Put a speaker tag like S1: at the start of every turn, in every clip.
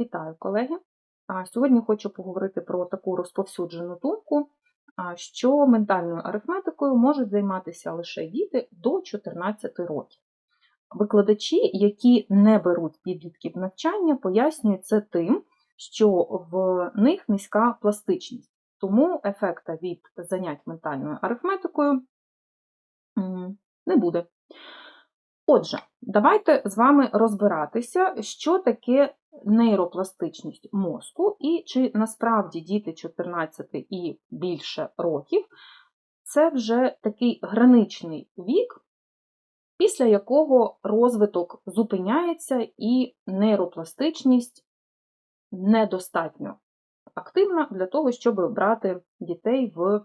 S1: Вітаю, колеги! Сьогодні хочу поговорити про таку розповсюджену думку, що ментальною арифметикою можуть займатися лише діти до 14 років. Викладачі, які не беруть підлітків навчання, пояснюють це тим, що в них низька пластичність, тому ефекта від занять ментальною арифметикою не буде. Отже, давайте з вами розбиратися, що таке нейропластичність мозку, і чи насправді діти 14 і більше років це вже такий граничний вік, після якого розвиток зупиняється і нейропластичність недостатньо активна для того, щоб брати дітей в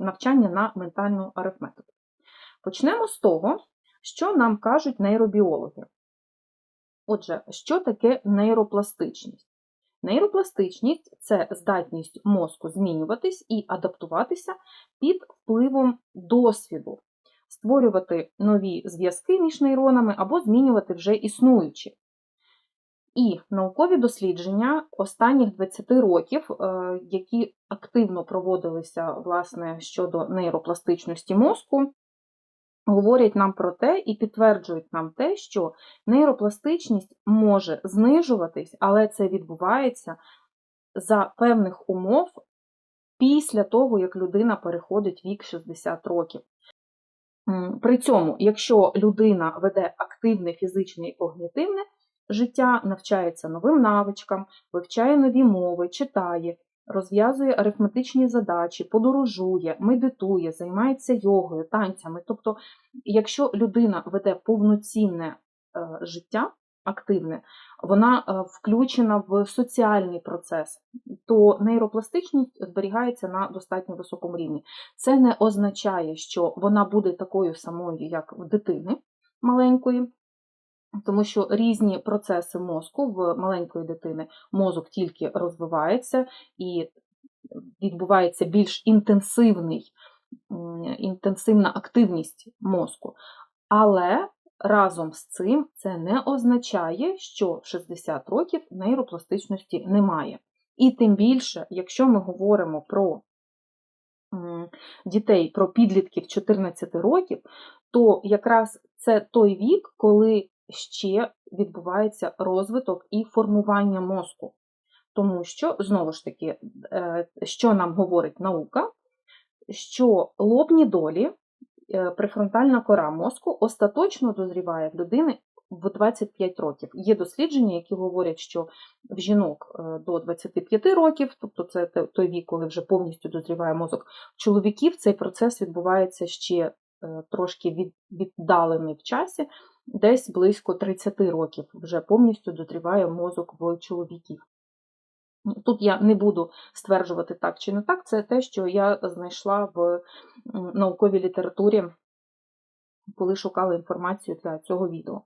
S1: навчання на ментальну арифметику. Почнемо з того, що нам кажуть нейробіологи. Отже, що таке нейропластичність? Нейропластичність це здатність мозку змінюватись і адаптуватися під впливом досвіду, створювати нові зв'язки між нейронами або змінювати вже існуючі. І наукові дослідження останніх 20 років, е, які активно проводилися власне, щодо нейропластичності мозку, говорять нам про те і підтверджують нам те, що нейропластичність може знижуватись, але це відбувається за певних умов після того, як людина переходить вік 60 років. При цьому, якщо людина веде активне фізичне і когнітивне життя, навчається новим навичкам, вивчає нові мови, читає, розв'язує арифметичні задачі, подорожує, медитує, займається йогою, танцями. Тобто, якщо людина веде повноцінне е, життя, активне, вона е, включена в соціальний процес, то нейропластичність зберігається на достатньо високому рівні. Це не означає, що вона буде такою самою, як в дитини маленької. Тому що різні процеси мозку в маленької дитини мозок тільки розвивається і відбувається більш інтенсивний, інтенсивна активність мозку. Але разом з цим це не означає, що в 60 років нейропластичності немає. І тим більше, якщо ми говоримо про дітей, про підлітків 14 років, то якраз це той вік, коли ще відбувається розвиток і формування мозку. Тому що, знову ж таки, е, що нам говорить наука, що лобні долі, е, префронтальна кора мозку остаточно дозріває в людини в 25 років. Є дослідження, які говорять, що в жінок е, до 25 років, тобто це той вік, коли вже повністю дозріває мозок, в чоловіків цей процес відбувається ще трошки віддалений в часі, десь близько 30 років вже повністю дозріває мозок в чоловіків. Тут я не буду стверджувати так чи не так, це те, що я знайшла в науковій літературі, коли шукала інформацію для цього відео.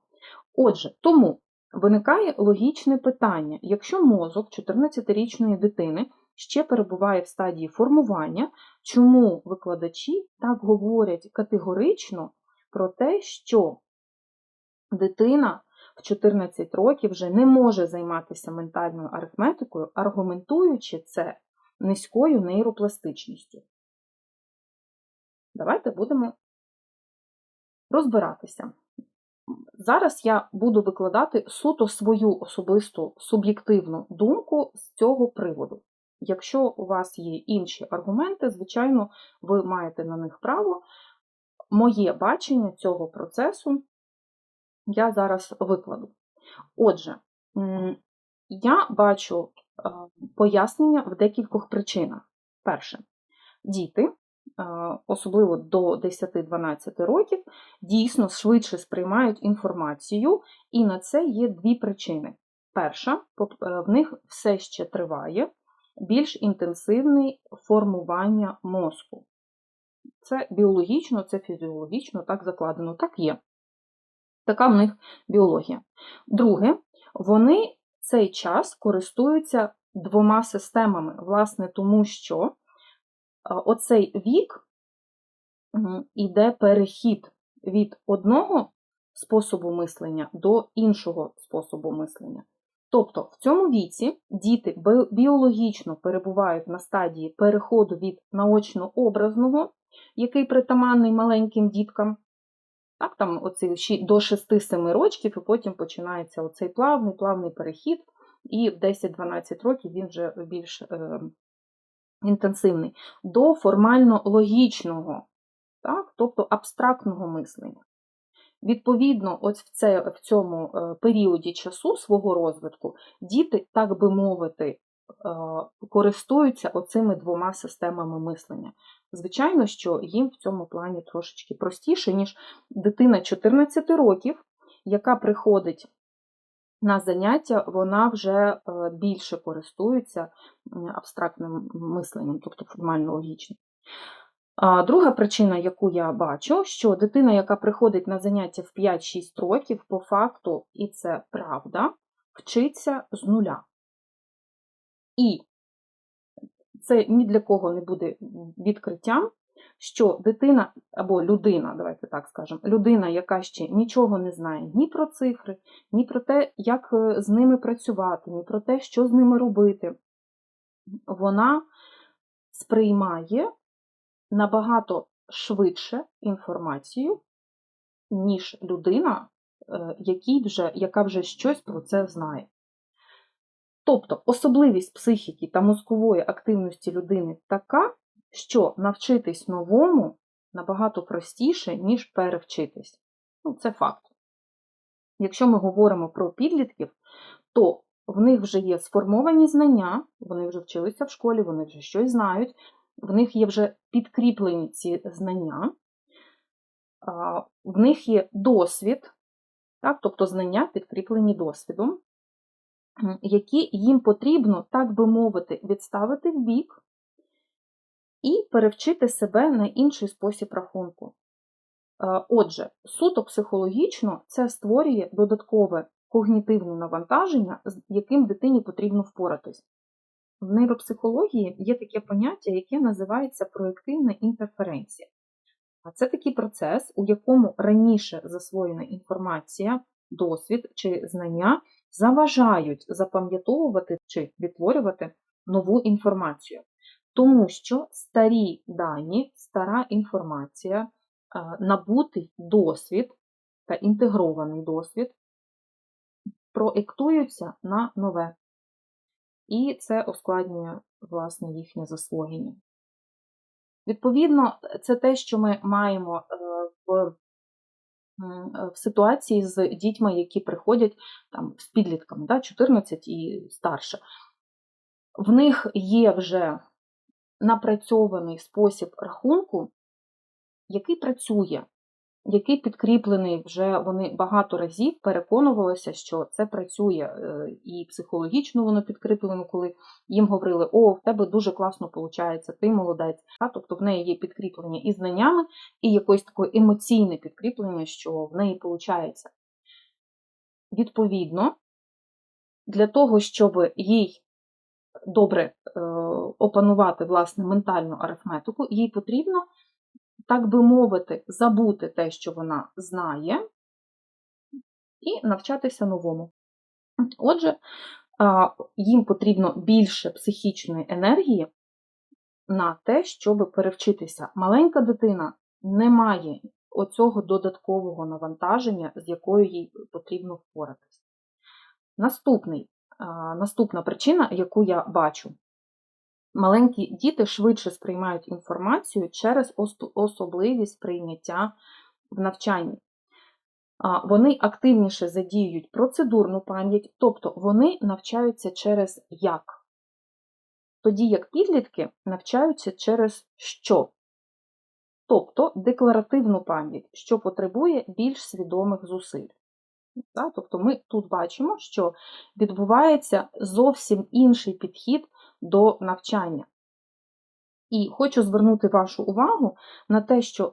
S1: Отже, тому виникає логічне питання: якщо мозок 14-річної дитини ще перебуває в стадії формування, чому викладачі так говорять категорично про те, що дитина в 14 років вже не може займатися ментальною арифметикою, аргументуючи це низькою нейропластичністю. Давайте будемо розбиратися. Зараз я буду викладати суто свою особисту суб'єктивну думку з цього приводу. Якщо у вас є інші аргументи, звичайно, ви маєте на них право. Моє бачення цього процесу я зараз викладу. Отже, я бачу е, пояснення в декількох причинах. Перше, діти, е, особливо до 10-12 років, дійсно швидше сприймають інформацію, і на це є дві причини. Перша, е, в них все ще триває більш інтенсивне формування мозку. Це біологічно, це фізіологічно, так закладено, так є. Така в них біологія. Друге, вони цей час користуються двома системами, власне, тому що е, оцей вік іде перехід від одного способу мислення до іншого способу мислення. Тобто в цьому віці діти біологічно перебувають на стадії переходу від наочно-образного, який притаманний маленьким діткам, так, там оці до 6-7 років, і потім починається оцей плавний, плавний перехід, і в 10-12 років він вже більш е, інтенсивний, до формально-логічного, так, тобто абстрактного мислення. Відповідно, ось в, це, в цьому е, періоді часу свого розвитку діти, так би мовити, користуються оцими двома системами мислення. Звичайно, що їм в цьому плані трошечки простіше, ніж дитина 14 років, яка приходить на заняття, вона вже е, більше користується абстрактним мисленням, тобто формально логічним. Друга причина, яку я бачу, що дитина, яка приходить на заняття в 5-6 років, по факту, і це правда, вчиться з нуля. І це ні для кого не буде відкриттям, що дитина або людина, давайте так скажемо, людина, яка ще нічого не знає ні про цифри, ні про те, як е, з ними працювати, ні про те, що з ними робити, вона сприймає набагато швидше інформацію, ніж людина, е, якій вже, яка вже щось про це знає. Тобто особливість психіки та мозкової активності людини така, що навчитись новому набагато простіше, ніж перевчитись. Ну, це факт. Якщо ми говоримо про підлітків, то в них вже є сформовані знання, вони вже вчилися в школі, вони вже щось знають, в них є вже підкріплені ці знання, в них є досвід, так, тобто знання підкріплені досвідом, які їм потрібно, так би мовити, відставити в бік і перевчити себе на інший спосіб рахунку. Е, Отже, суто психологічно це створює додаткове когнітивне навантаження, з яким дитині потрібно впоратись. В нейропсихології є таке поняття, яке називається проєктивна інтерференція. А це такий процес, у якому раніше засвоєна інформація, досвід чи знання заважають запам'ятовувати чи відтворювати нову інформацію. Тому що старі дані, стара інформація, е, набутий досвід та інтегрований досвід проєктуються на нове. І це ускладнює власне їхнє засвоєння. Відповідно, це те, що ми маємо е, в, в ситуації з дітьми, які приходять там, з підлітками, да, 14 і старше. В них є вже напрацьований спосіб рахунку, який працює, який підкріплений вже вони багато разів переконувалися, що це працює, е, і психологічно воно підкріплено, коли їм говорили, о, в тебе дуже класно виходить, ти молодець. А, Тобто в неї є підкріплення і знаннями, і якесь таке емоційне підкріплення, що в неї виходить. Відповідно, для того, щоб їй добре е, опанувати власне ментальну арифметику, їй потрібно, так би мовити, забути те, що вона знає, і навчатися новому. Отже, їм потрібно більше психічної енергії на те, щоб перевчитися. Маленька дитина не має оцього додаткового навантаження, з якою їй потрібно впоратися. Наступний, наступна причина, яку я бачу. Маленькі діти швидше сприймають інформацію через особливість прийняття в навчанні. Вони активніше задіюють процедурну пам'ять, тобто вони навчаються через як. Тоді як підлітки навчаються через що. Тобто декларативну пам'ять, що потребує більш свідомих зусиль. Тобто ми тут бачимо, що відбувається зовсім інший підхід до навчання. І хочу звернути вашу увагу на те, що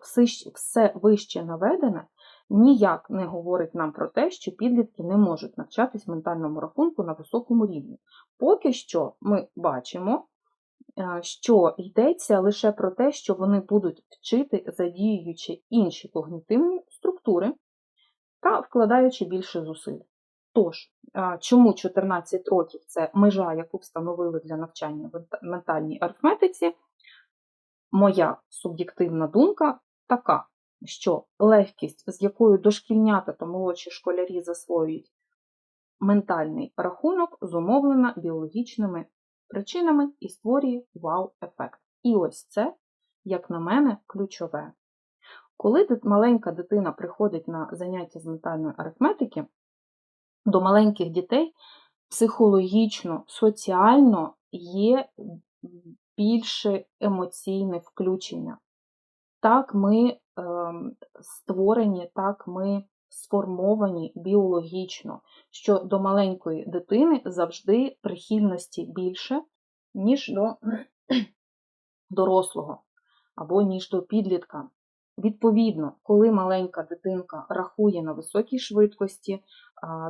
S1: все, вище наведене ніяк не говорить нам про те, що підлітки не можуть навчатись ментальному рахунку на високому рівні. Поки що ми бачимо, е, що йдеться лише про те, що вони будуть вчити, задіюючи інші когнітивні структури та вкладаючи більше зусиль. Тож, чому 14 років це межа, яку встановили для навчання в ментальній арифметиці? Моя суб'єктивна думка така, що легкість, з якою дошкільнята та молодші школярі засвоюють ментальний рахунок, зумовлена біологічними причинами і створює вау-ефект. І ось це, як на мене, ключове. Коли маленька дитина приходить на заняття з ментальної арифметики, до маленьких дітей психологічно, соціально є більше емоційне включення. Так ми ем, створені, так ми сформовані біологічно, що до маленької дитини завжди прихильності більше, ніж до дорослого або ніж до підлітка. Відповідно, коли маленька дитинка рахує на високій швидкості,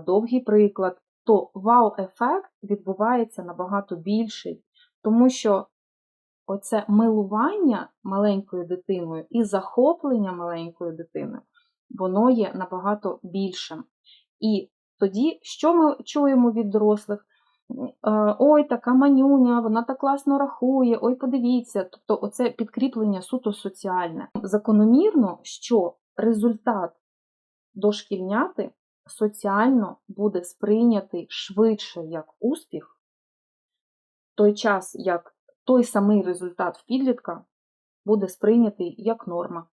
S1: довгий приклад, то вау-ефект відбувається набагато більший, тому що оце милування маленькою дитиною і захоплення маленькою дитиною, воно є набагато більшим. І тоді, що ми чуємо від дорослих? Е, Ой, така манюня, вона так класно рахує, ой, подивіться. Тобто, оце підкріплення суто соціальне. Закономірно, що результат дошкільняти соціально буде сприйнятий швидше як успіх, той час як той самий результат в підлітка буде сприйнятий як норма.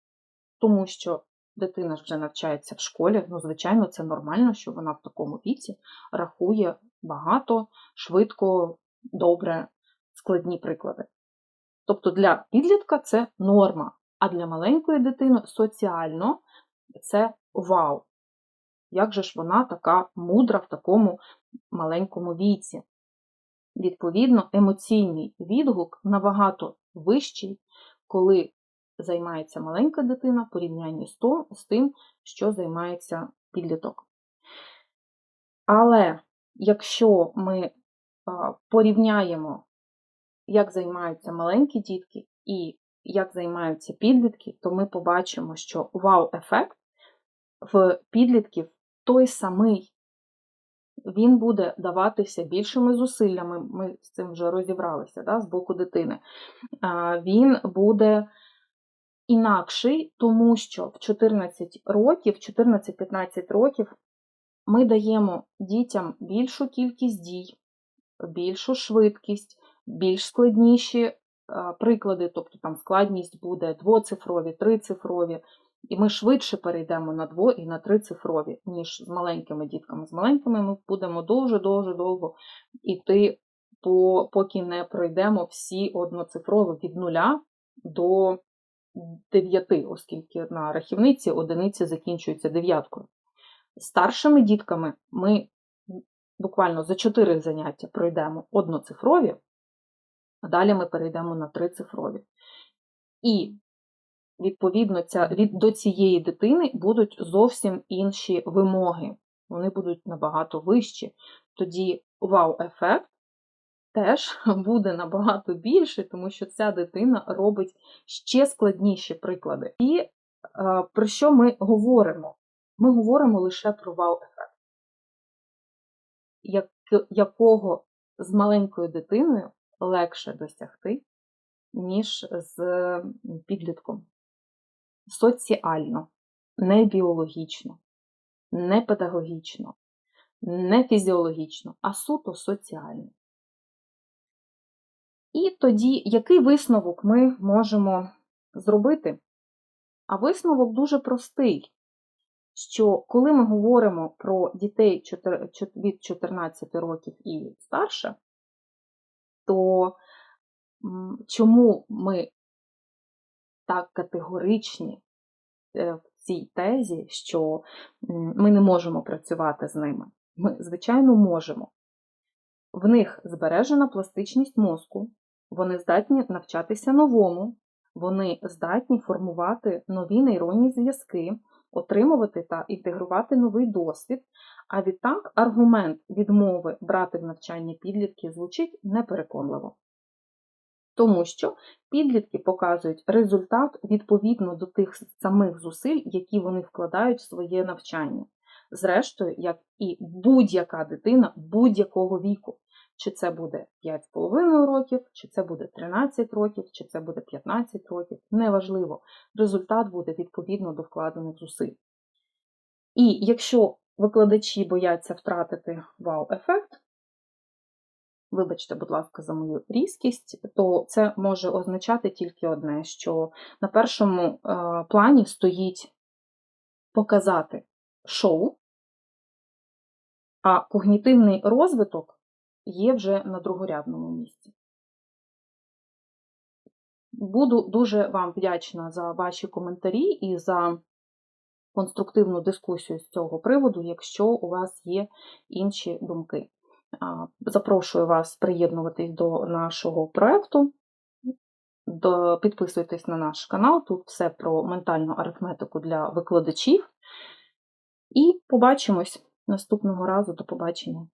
S1: Тому що дитина вже навчається в школі, ну, звичайно, це нормально, що вона в такому віці рахує багато, швидко, добре, складні приклади. Тобто для підлітка це норма, а для маленької дитини соціально це вау. Як же ж вона така мудра в такому маленькому віці? Відповідно, емоційний відгук набагато вищий, коли займається маленька дитина в порівнянні з тим, що займається підліток. Але якщо ми порівняємо, як займаються маленькі дітки і як займаються підлітки, то ми побачимо, що вау-ефект в підлітків той самий. Він буде даватися більшими зусиллями, ми з цим вже розібралися да, з боку дитини. Він буде інакший, тому що в 14 років, 14-15 років ми даємо дітям більшу кількість дій, більшу швидкість, більш складніші е, приклади, тобто там складність буде двоцифрові, трицифрові, і ми швидше перейдемо на дво і на трицифрові, ніж з маленькими дітками. З маленькими ми будемо дуже-дуже довго йти, поки не пройдемо всі одноцифрові від нуля до 9, оскільки на рахівниці одиниці закінчуються дев'яткою. Старшими дітками ми буквально за 4 заняття пройдемо одноцифрові, а далі ми перейдемо на трицифрові. І, відповідно, ця, від, до цієї дитини будуть зовсім інші вимоги. Вони будуть набагато вищі. Тоді вау-ефект теж буде набагато більший, тому що ця дитина робить ще складніші приклади. І е, про що ми говоримо? Ми говоримо лише про вау-ефект, якого з маленькою дитиною легше досягти, ніж з підлітком. Соціально, не біологічно, не педагогічно, не фізіологічно, а суто соціально. І тоді, який висновок ми можемо зробити? А висновок дуже простий, що коли ми говоримо про дітей від 14 років і старше, то чому ми так категоричні е, в цій тезі, що ми не можемо працювати з ними? Ми, звичайно, можемо. В них збережена пластичність мозку, вони здатні навчатися новому, вони здатні формувати нові нейронні зв'язки, отримувати та інтегрувати новий досвід. А відтак аргумент відмови брати в навчання підлітків звучить непереконливо. Тому що підлітки показують результат відповідно до тих самих зусиль, які вони вкладають в своє навчання. зрештою, як і будь-яка дитина будь-якого віку. Чи це буде 5,5 років, чи це буде 13 років, чи це буде 15 років, неважливо. Результат буде відповідно до вкладених зусиль. І якщо викладачі бояться втратити вау-ефект, вибачте, будь ласка, за мою різкість, то це може означати тільки одне, що на першому е, плані стоїть показати шоу, а когнітивний розвиток є вже на другорядному місці. Буду дуже вам вдячна за ваші коментарі і за конструктивну дискусію з цього приводу, якщо у вас є інші думки. Запрошую вас приєднуватись до нашого проєкту. Підписуйтесь на наш канал, тут все про ментальну арифметику для викладачів. І побачимось наступного разу. До побачення!